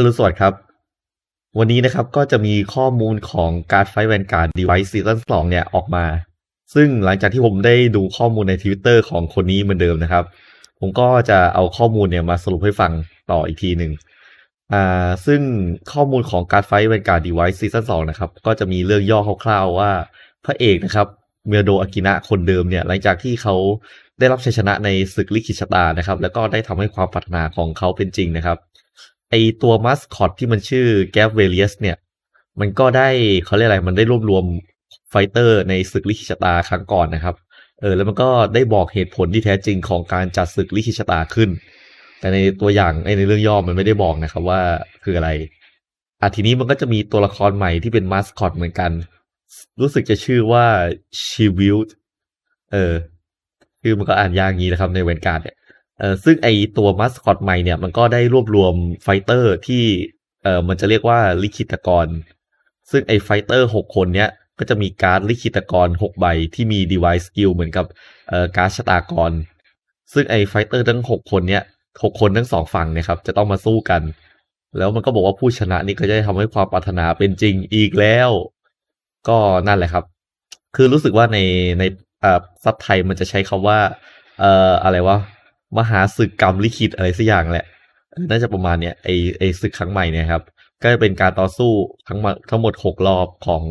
อรุณสวัสดิ์ครับ วันนี้นะครับก็จะมีข้อมูลของการไฟแวนการ์ดดีไวซ์ซีซั่นสองเนี่ยออกมา ซึ่งหลังจากที่ผมได้ดูข้อมูลในทวิตเตอร์ของคนนี้เหมือนเดิมนะครับ ผมก็จะเอาข้อมูลเนี่ยมาสรุปให้ฟังต่ออีกทีหนึ่งอ่าซึ่งข้อมูลของการไฟแวนการ์ดดีไวซ์ซีซั่นสองนะครับก็จะมีเรื่องย่อคร่าวๆว่าพระเอกนะครับเมียโดอากินะคนเดิมเนี่ยหลังจากที่เขาได้รับชัยชนะในศึกลิขิตชะตานะครับ แล้วก็ได้ทำให้ความปรารถนาของเขาเป็นจริงนะครับ ไอตัวมัสคอตที่มันชื่อแกฟเวเลียสเนี่ย มันก็ได้เขาเรียกอะไร มันได้รวบรวมไฟเตอร์ในศึกลิขิตชะตาครั้งก่อนนะครับ เออ แล้วมันก็ได้บอกเหตุผลที่แท้จริงของการจัดศึกลิขิตชะตาขึ้น แต่ในตัวอย่างในเรื่องย่อมันไม่ได้บอกนะครับว่าคืออะไรอะทีนี้มันก็จะมีตัวละครใหม่ที่เป็นมัสคอตเหมือนกัน รู้สึกจะชื่อว่าชิวิลเออ คือมันก็อ่านยากงี้นะครับในเวนการ์ดเนี่ย เออซึ่งไอตัวมัสคอตใหม่เนี่ยมันก็ได้รวบรวมไฟเตอร์ที่เออมันจะเรียกว่าลิขิตกร ซึ่งไอไฟเตอร์หกคนเนี้ยก็จะมีการ์ดลิขิตกรหกใบที่มี device skill เหมือนกับเอ่อการ์ดชะตากร ซึ่งไอไฟเตอร์ทั้งหกคนเนี้ยหกคนทั้งสองฝั่งเนี่ยครับจะต้องมาสู้กัน แล้วมันก็บอกว่าผู้ชนะนี่ก็จะได้ทำให้ความปรารถนาเป็นจริงอีกแล้ว ก็นั่นแหละครับ คือรู้สึกว่าในในอ่าซับไทยมันจะใช้คาว่าเอ่ออะไรวะ มหาศึกกรรมลิขิตอะไรสักอย่างแหละ น่าจะประมาณเนี้ยไอไอศึกครั้งใหม่เนี่ยครับ ก็จะเป็นการต่อสู้ทั้งหมดทั้งหมดหกรอบของ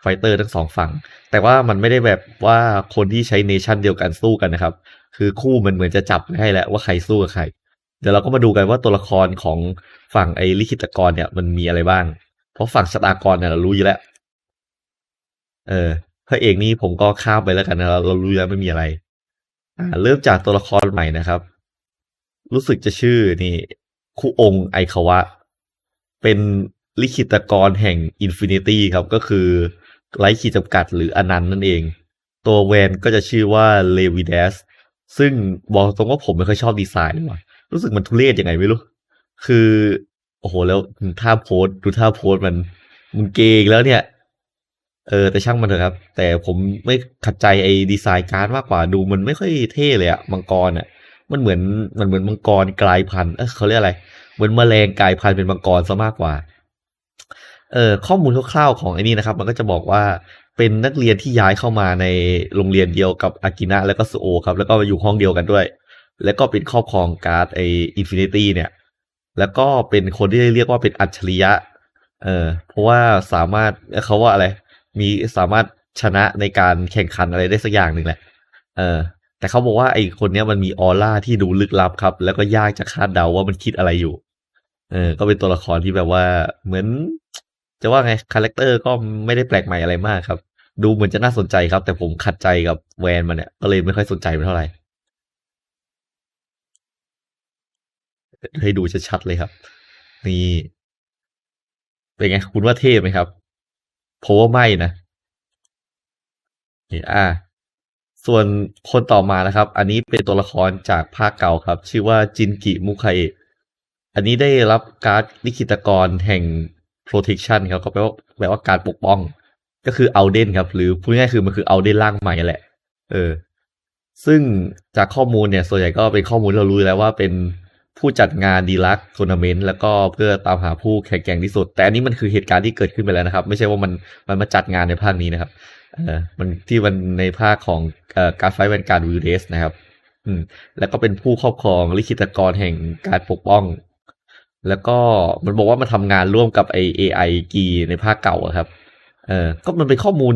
ไฟเตอร์ทั้งสองฝั่ง แต่ว่ามันไม่ได้แบบว่าคนที่ใช้เนชั่นเดียวกันสู้กันนะครับ คือคู่มันเหมือนจะจับให้แล้วว่าใครสู้กับใคร เดี๋ยวเราก็มาดูกันว่าตัวละครของฝั่งไอลิขิตกรเนี่ยมันมีอะไรบ้าง เพราะฝั่งชะตากรเนี่ยเรารู้อยู่แล้ว เออพระเอกนี่ผมก็ข้ามไปแล้วกันนะเราเรารู้แล้วไม่มีอะไร เริ่มจากตัวละครใหม่นะครับ รู้สึกจะชื่อนี่คุองไอคาวะ เป็นลิขิตกรแห่งอินฟินิตี้ครับก็คือไร้ขีดจำกัดหรืออนันต์นั่นเอง ตัวแวนก็จะชื่อว่าเลวิเดสซึ่งบอกตรงว่าผมไม่ค่อยชอบดีไซน์เลยรู้สึกมันทุเรศยังไงไม่รู้ คือ โอ้โห แล้วท่าโพสดูท่าโพสมันมันเกงแล้วเนี่ย เออแต่ช่างมันเถอะครับ แต่ผมไม่ขัดใจไอ้ดีไซน์การ์ดมากกว่าดูมันไม่ค่อยเท่เลยอะมังกรอะมันเหมือนมันเหมือนมังกรกลายพันธุ์เออเขาเรียกอะไรเหมือนแมลงกลายพันธุ์เป็นมังกรซะมากกว่าเออข้อมูลคร่าวๆของไอ้นี่นะครับ มันก็จะบอกว่าเป็นนักเรียนที่ย้ายเข้ามาในโรงเรียนเดียวกับอากินะแล้วก็สโอครับ แล้วก็อยู่ห้องเดียวกันด้วย แล้วก็เป็นครอบครองการ์ดไออินฟินิตี้เนี่ย แล้วก็เป็นคนที่เรียกว่าเป็นอัจฉริยะ เออเพราะว่าสามารถเขาว่าอะไร มีสามารถชนะในการแข่งขันอะไรได้สักอย่างหนึ่งแหละ เออ แต่เขาบอกว่าไอ้คนเนี้ยมันมีออร่าที่ดูลึกลับครับ แล้วก็ยากจะคาดเดาว่ามันคิดอะไรอยู่ เออ ก็เป็นตัวละครที่แบบว่าเหมือน จะว่าไงคาแรคเตอร์ก็ไม่ได้แปลกใหม่อะไรมากครับ ดูเหมือนจะน่าสนใจครับ แต่ผมขัดใจกับแวนมันเนี่ยก็เลยไม่ค่อยสนใจมันเท่าไหร่ให้ดูชัดๆเลยครับ นี่ เป็นไง คุณว่าเท่ไหมครับ ผมว่าไม่นะนี่อ่า ส่วนคนต่อมานะครับ อันนี้เป็นตัวละครจากภาคเก่าครับ ชื่อว่าจินกิมุคาเอะอันนี้ได้รับการ์ดลิขิตกรแห่ง protection ครับก็แปลว่าแปลว่าการปกป้อง ก็คือเอาเดนครับ หรือพูดง่ายๆคือมันคือเอาเดนร่างใหม่แหละ เออ ซึ่งจากข้อมูลเนี่ย ส่วนใหญ่ก็เป็นข้อมูลเรารู้แล้วว่าเป็น ผู้จัดงานดีลักทัวร์นาเมนต์แล้วก็เพื่อตามหาผู้แข่งแกร่งที่สุด แต่อันนี้มันคือเหตุการณ์ที่เกิดขึ้นไปแล้วนะครับ ไม่ใช่ว่ามันมันมาจัดงานในภาคนี้นะครับเออมันที่มันในภาคของเอ่อการไฟแวนการ์ดวิเดสนะครับ อืม แล้วก็เป็นผู้ครอบครองลิขิตกรแห่งการปกป้อง แล้วก็มันบอกว่ามาทำงานร่วมกับไอเอไอกีในภาคเก่าอะครับ เออก็มันเป็นข้อมูล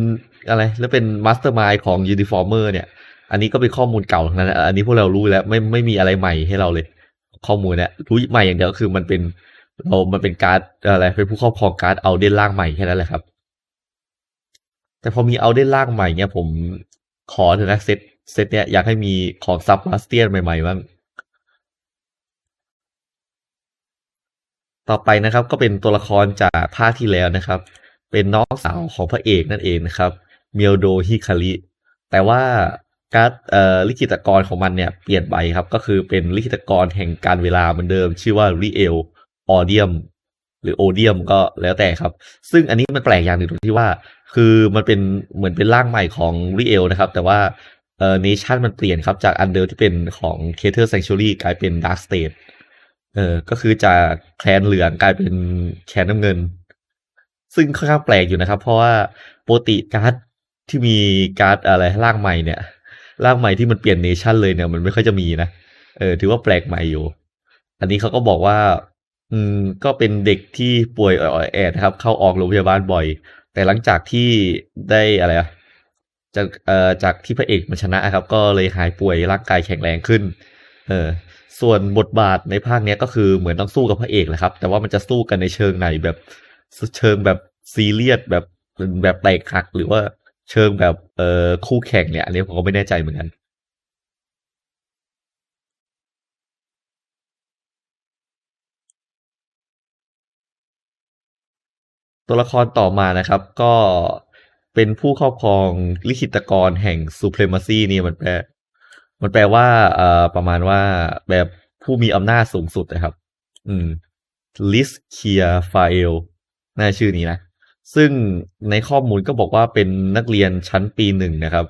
อะไร แล้วเป็นมาสเตอร์มายของยูนิฟอร์เมอร์เนี่ย อันนี้ก็เป็นข้อมูลเก่าทั้งนั้น อันนี้พวกเรารู้แล้วไม่ไม่มีอะไรใหม่ให้เราเลย ข้อมูลเนี่ยรู้ใหม่อย่างเดียวก็คือมันเป็นเรามันเป็นการ์ดอะไรเป็นผู้ครอบครองการ์ดเอาเดนล่างใหม่แค่นั้นแหละครับ แต่พอมีเอาเดนล่างใหม่เนี่ยผมขอเถอะนะเซตเซตเนี่ยอยากให้มีของซับบาสเตียนใหม่ๆบ้างต่อไปนะครับก็เป็นตัวละครจากภาคที่แล้วนะครับ เป็นน้องสาวของพระเอกนั่นเองนะครับเมียวโดฮิคาริแต่ว่า การ์ดเอ่อลิขิตกรของมันเนี่ยเปลี่ยนไปครับ ก็คือเป็นลิขิตกรแห่งการเวลาเหมือนเดิม ชื่อว่าริเอลออเดียมหรือโอเดียมก็แล้วแต่ครับ ซึ่งอันนี้มันแปลกอย่างหนึ่งตรงที่ว่า คือมันเป็นเหมือนเป็นร่างใหม่ของริเอลนะครับ แต่ว่าเอ่อเนชั่นมันเปลี่ยนครับ จากอันเดิมที่เป็นของเคเทอร์แซงชูรี่กลายเป็นดาร์ s สเต e เออก็คือจากแคลนเหลืองกลายเป็นแคลนน้ำเงิน ซึ่งค่อนข้างแปลกอยู่นะครับ เพราะว่าปกติการ์ดที่มีการ์ดอะไรร่างใหม่เนี่ย ร่างใหม่ที่มันเปลี่ยนเนชั่นเลยเนี่ยมันไม่ค่อยจะมีนะเออถือว่าแปลกใหม่อยู่ อันนี้เขาก็บอกว่า อืมก็เป็นเด็กที่ป่วยอ่อยแอดนะครับ เข้าออกโรงพยาบาลบ่อย แต่หลังจากที่ได้อะไรอะจากเอ่อจากที่พระเอกมันชนะครับ ก็เลยหายป่วยร่างกายแข็งแรงขึ้น เออ ส่วนบทบาทในภาคเนี้ยก็คือเหมือนต้องสู้กับพระเอกแหละครับ แต่ว่ามันจะสู้กันในเชิงไหนแบบเชิงแบบซีเรียสแบบแบบแตกหักหรือว่า เชิงแบบเอ่อคู่แข่งเนี่ยอันนี้ผมก็ไม่แน่ใจเหมือนกัน ตัวละครต่อมานะครับ ก็เป็นผู้ครอบครองลิขิตกรแห่ง supremacy นี่มันแปล มันแปลว่าเอ่อประมาณว่าแบบผู้มีอำนาจสูงสุดนะครับ อืม list clear file น่าชื่อนี้นะ ซึ่งในข้อมูลก็บอกว่าเป็นนักเรียนชั้นปีหนึ่งนะครับ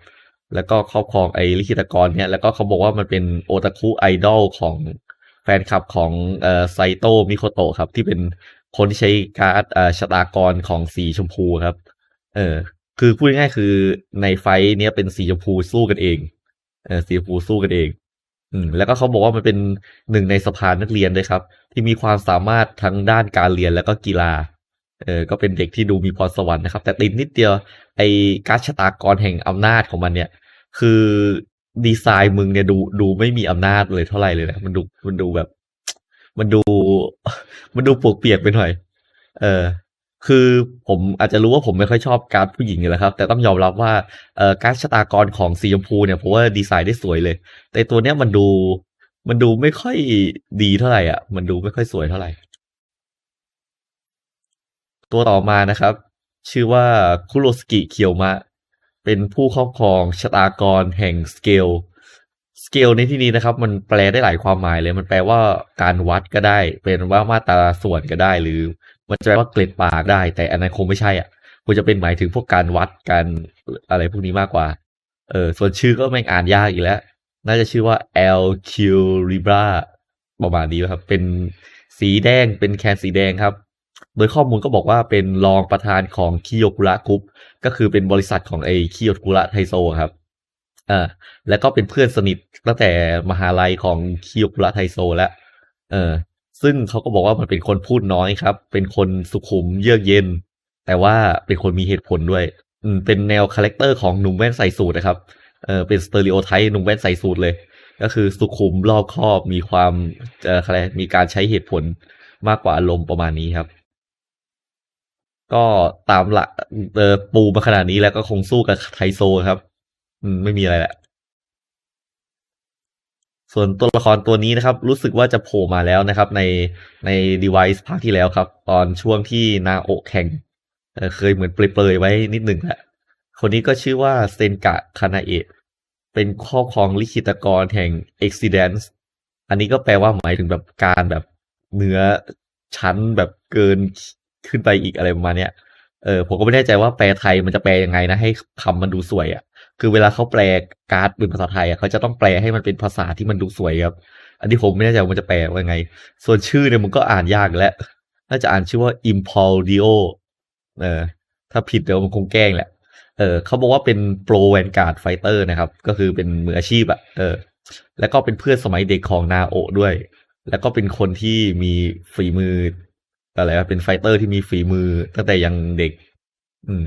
แล้วก็ครอบครองไอ้ลิขิตกรเนี่ย แล้วก็เขาบอกว่ามันเป็นโอตาคุไอดอลของแฟนคลับของเอ่อไซโตะมิโคโตะครับ ที่เป็นคนที่ใช้การ์ดชะตากรของสีชมพูครับ เออ คือพูดง่ายๆคือในไฟท์เนี้ยเป็นสีชมพูสู้กันเอง เออสีชมพูสู้กันเอง อืม แล้วก็เขาบอกว่ามันเป็นหนึ่งในสภานักเรียนด้วยครับ ที่มีความสามารถทั้งด้านการเรียนแล้วก็กีฬา เออก็เป็นเด็กที่ดูมีพรสวรรค์นะครับ แต่ติดนิดเดียวไอ้การชะตากรแห่งอำนาจของมันเนี่ย คือดีไซน์มึงเนี่ยดูดูไม่มีอำนาจเลยเท่าไหร่เลยนะมันดูมันดูแบบ มันดู มันดูปวกเปียกไปหน่อย เออ คือผมอาจจะรู้ว่าผมไม่ค่อยชอบการ์ดผู้หญิงเลยครับ แต่ต้องยอมรับว่าเอ่อการชะตากรของสีชมพูเนี่ยผมว่าดีไซน์ได้สวยเลย แต่ตัวเนี้ยมันดู มันดูไม่ค่อยดีเท่าไหร่อะ มันดูไม่ค่อยสวยเท่าไหร่ ตัวต่อมานะครับ ชื่อว่าคุโรสกิเคียวมะ เป็นผู้ครอบครองชะตากรแห่งสเกลสเกลในที่นี้นะครับ มันแปลได้หลายความหมายเลย มันแปลว่าการวัดก็ได้ เป็นว่ามาตราส่วนก็ได้ หรือมันจะแปลว่าเกล็ดปากได้ แต่อันนั้นคงไม่ใช่อะคงจะเป็นหมายถึงพวกการวัดการอะไรพวกนี้มากกว่า เออส่วนชื่อก็แม่งอ่านยากอีกแล้ว น่าจะชื่อว่า L Q Libra ประมาณนี้ครับ เป็นสีแดงเป็นแคนสีแดงครับ โดยข้อมูลก็บอกว่าเป็นรองประธานของคิโยกุระกรุ๊ปก็คือเป็นบริษัทของไอคิโยกุระไทโซครับอ่าแล้วก็เป็นเพื่อนสนิทตั้งแต่มหาลัยของคิโยกุระไทโซแล้วเออซึ่งเขาก็บอกว่ามันเป็นคนพูดน้อยครับ เป็นคนสุขุมเยือกเย็น แต่ว่าเป็นคนมีเหตุผลด้วยอืมเป็นแนวคาแรคเตอร์ของหนุ่มแว่นใส่สูทนะครับเออเป็นสเตอริโอไทป์หนุ่มแว่นใส่สูทเลย ก็คือสุขุมรอบคอบมีความเอ่ออะไรมีการใช้เหตุผลมากกว่าอารมณ์ประมาณนี้ครับ ก็ตามหลักเออปูมาขนาดนี้แล้วก็คงสู้กับไทโซครับ อืม ไม่มีอะไรแหละ ส่วนตัวละครตัวนี้นะครับ รู้สึกว่าจะโผล่มาแล้วนะครับ ในใน Device ภาคที่แล้วครับ ตอนช่วงที่นาโอแข่งเเคยเหมือนเปรยๆไว้นิดหนึ่งแหละ คนนี้ก็ชื่อว่าเซนกะคานาเอะเป็นครอบครองลิขิตกรแห่ง Excellence อันนี้ก็แปลว่าหมายถึงแบบการแบบเนื้อชั้นแบบเกิน ขึ้นไปอีกอะไรประมาณเนี้ยเออผมก็ไม่แน่ใจว่าแปลไทยมันจะแปลยังไงนะให้คำมันดูสวยอะ่ะ คือเวลาเขาแปลการ์ดเป็นภาษาไทยอะเขาจะต้องแปลให้มันเป็นภาษาที่มันดูสวยครับ อันนี้ผมไม่แน่ใจว่ามันจะแปลว่ายังไง ส่วนชื่อเนี่ยมันก็อ่านยากแล้วน่าจะอ่านชื่อว่า Impuldio เออ ถ้าผิดเดี๋ยวมันคงแกล้งแหละ เออเขาบอกว่าเป็นโปรแวนการ์ดไฟเตอร์นะครับ ก็คือเป็นมืออาชีพอะเออ แล้วก็เป็นเพื่อนสมัยเด็กของนาโอด้วย แล้วก็เป็นคนที่มีฝีมือ อะไรวเป็นไฟเตอร์ที่มีฝีมือตั้งแต่ยังเด็ก อืม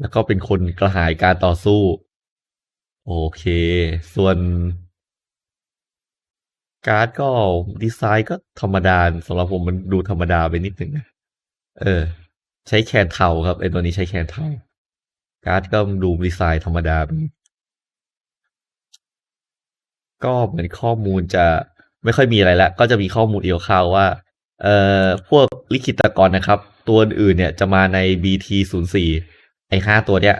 แล้วก็เป็นคนกระหายการต่อสู้ โอเค ส่วนการ์ดก็ดีไซน์ก็ธรรมดาสำหรับผมมันดูธรรมดาไปนิดหนึ่งนะเออ ใช้แคนเทาครับไอตัวนี้ใช้แคนเทาการ์ดก็ดูดีไซน์ธรรมดาไปก็เหมือนข้อมูลจะไม่ค่อยมีอะไรแล้วก็จะมีข้อมูลเดียวข่าวว่า เอ่อพวก ลิขิตกรนะครับ ตัวอื่นเนี่ยจะมาใน BT 0 4 ไอห้าตัวเนี้ย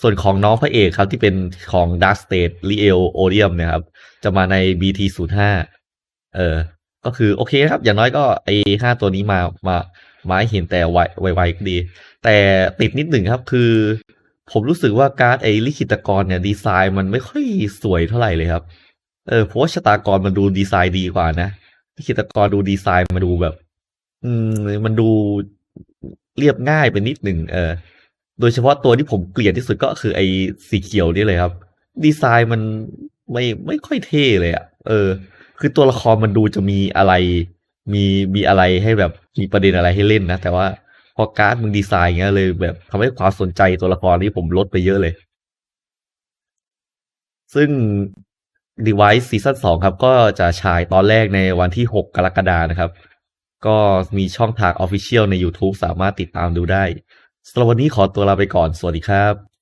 ส่วนของน้องพระเอกครับที่เป็นของ Dark State r e a l o d i u m เนี่ยครับ จะมาใน BT 0 5 เออ ก็คือโอเคครับ อย่างน้อยก็ไอห้าตัวนี้มามามาให้เห็นแต่ไวไวๆก็ดี แต่ติดนิดหนึ่งครับคือ ผมรู้สึกว่าการ์ดไอลิขิตกรเนี่ย ดีไซน์มันไม่ค่อยสวยเท่าไหร่เลยครับ เออเพราะว่าชะตากรมันดูดีไซน์ดีกว่านะคิตกรดูดีไซน์มาดูแบบ อืมมันดูเรียบง่ายไปนิดหนึ่งเออ โดยเฉพาะตัวที่ผมเกลียดที่สุดก็คือไอ้สีเขียวนี่เลยครับ ดีไซน์มันไม่ไม่ค่อยเท่เลยอะ่ะ เออ คือตัวละครมันดูจะมีอะไร มีมีอะไรให้แบบมีประเด็นอะไรให้เล่นนะ แต่ว่าพอการ์ดมึงดีไซน์เงี้ยเลย แบบทำให้ความสนใจตัวละครนี้ผมลดไปเยอะเลย ซึ่ง Device ซีซั่น2ครับ ก็จะฉายตอนแรกในวันที่ 6 กรกฎานะครับ ก็มีช่องทาง Official ใน YouTube สามารถติดตามดูได้สำหรับวันนี้ขอตัวลาไปก่อน สวัสดีครับ